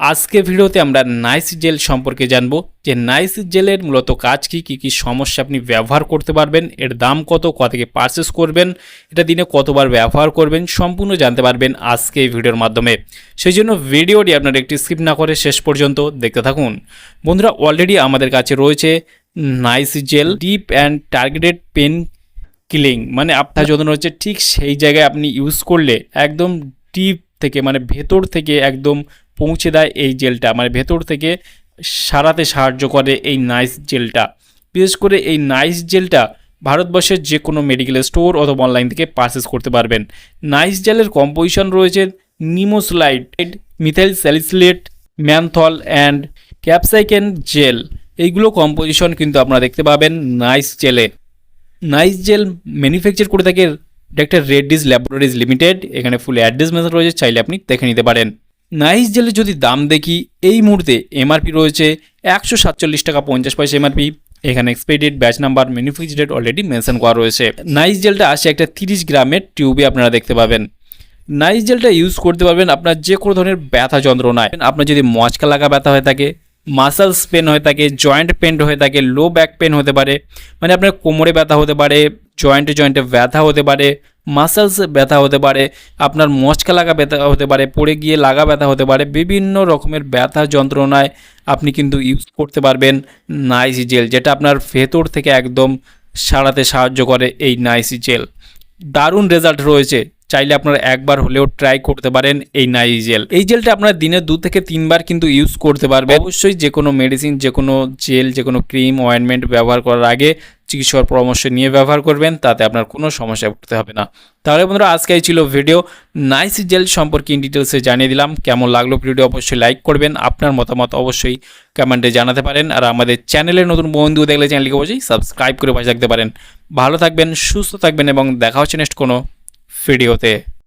আজকে ভিডিওতে আমরা নাইস জেল সম্পর্কে জানব যে নাইস জেলের মূলত কাজ কি কি কি সমস্যা আপনি ব্যবহার করতে পারবেন, এর দাম কত কত থেকে পারচেস করবেন, এটা দিনে কতবার ব্যবহার করবেন সম্পূর্ণ জানতে পারবেন আজকে এই ভিডিওর মাধ্যমে। সেই জন্য ভিডিওটি আপনারা একটি স্কিপ না করে শেষ পর্যন্ত দেখতে থাকুন। বন্ধুরা অলরেডি আমাদের কাছে রয়েছে nice gel deep and targeted pain killing মানে আপনার যখন হচ্ছে ঠিক সেই জায়গায় আপনি ইউজ করলে একদম ডিপ থেকে মানে ভেতর থেকে একদম পৌঁছে দেয় এই জেলটা। মানে ভেতর থেকে সারাতে সাহায্য করে এই নাইস জেলটা। বিশেষ করে এই নাইস জেলটা ভারতবর্ষের যে কোনো মেডিকেল স্টোর অথবা অনলাইন থেকে পারচেস করতে পারবেন। নাইস জেলের কম্পোজিশন রয়েছে nimesulide, methyl salicylate, menthol and capsaicin gel. এইগুলো কম্পোজিশন কিন্তু আপনারা দেখতে পাবেন নাইস জেলে। নাইস জেল ম্যানুফ্যাকচার করে থাকে ডাক্তার রেড্ডিজ ল্যাবরেটরিজ লিমিটেড এখানে ফুল অ্যাড্রেস মেসেজ রয়েছে, চাইলে আপনি দেখে নিতে পারেন। নাইস জেলের যদি দাম দেখি, এই মুহূর্তে এমআরপি রয়েছে একশো সাতচল্লিশ টাকা পঞ্চাশ পয়সা এমআরপি এখানে expiry batch number manufacture date already mention করা রয়েছে। নাইস জেলটা আসে একটা তিরিশ গ্রামের টিউবে আপনারা দেখতে পাবেন। নাইস জেলটা ইউজ করতে পারবেন আপনার যে কোনো ধরনের ব্যথা যন্ত্রণায়। আপনার যদি মচকা লাগা ব্যথা হয়ে থাকে মাসেলস পেন হয়ে থাকে জয়েন্ট পেন হয়ে থাকে লো ব্যাক পেন হতে পারে মানে আপনার কোমরে ব্যথা হতে পারে জয়েন্টে জয়েন্টে ব্যথা হতে পারে মাসেলস ব্যথা হতে পারে, আপনার মচকা লাগা ব্যথা হতে পারে, পড়ে গিয়ে লাগা ব্যথা হতে পারে, বিভিন্ন রকমের ব্যথা যন্ত্রণায় আপনি কিন্তু ইউজ করতে পারবেন নাইসি জেল যেটা আপনার ভেতর থেকে একদম সারাতে সাহায্য করে এই নাইস জেল দারুণ রেজাল্ট রয়েছে, চাইলে আপনারা একবার হলেও ট্রাই করতে পারেন এই নাইস জেল এই জেলটা আপনারা দিনে দু থেকে তিনবার কিন্তু ইউজ করতে পারবেন। অবশ্যই যে কোনো মেডিসিন যে কোনো জেল যে কোনো ক্রিম অয়েনমেন্ট ব্যবহার করার আগে চিকিৎসক পরামর্শ নিয়ে ব্যবহার করবেন, তাতে আপনার কোনো সমস্যায় পড়তে হবে না। তাহলে বন্ধুরা আজকে এই ছিল ভিডিও। নাইস জেল সম্পর্কে ইন ডিটেলসে জানিয়ে দিলাম। কেমন লাগল ভিডিও অবশ্যই লাইক করবেন। আপনার মতামত অবশ্যই কমেন্টে জানাতে পারেন। আর আমাদের চ্যানেলে নতুন বন্ধু দেখলে চ্যানেলকে অবশ্যই সাবস্ক্রাইব করে পাশে থাকতে পারেন। ভালো থাকবেন, সুস্থ থাকবেন এবং দেখা হচ্ছে নেক্সট কোনো ভিডিওতে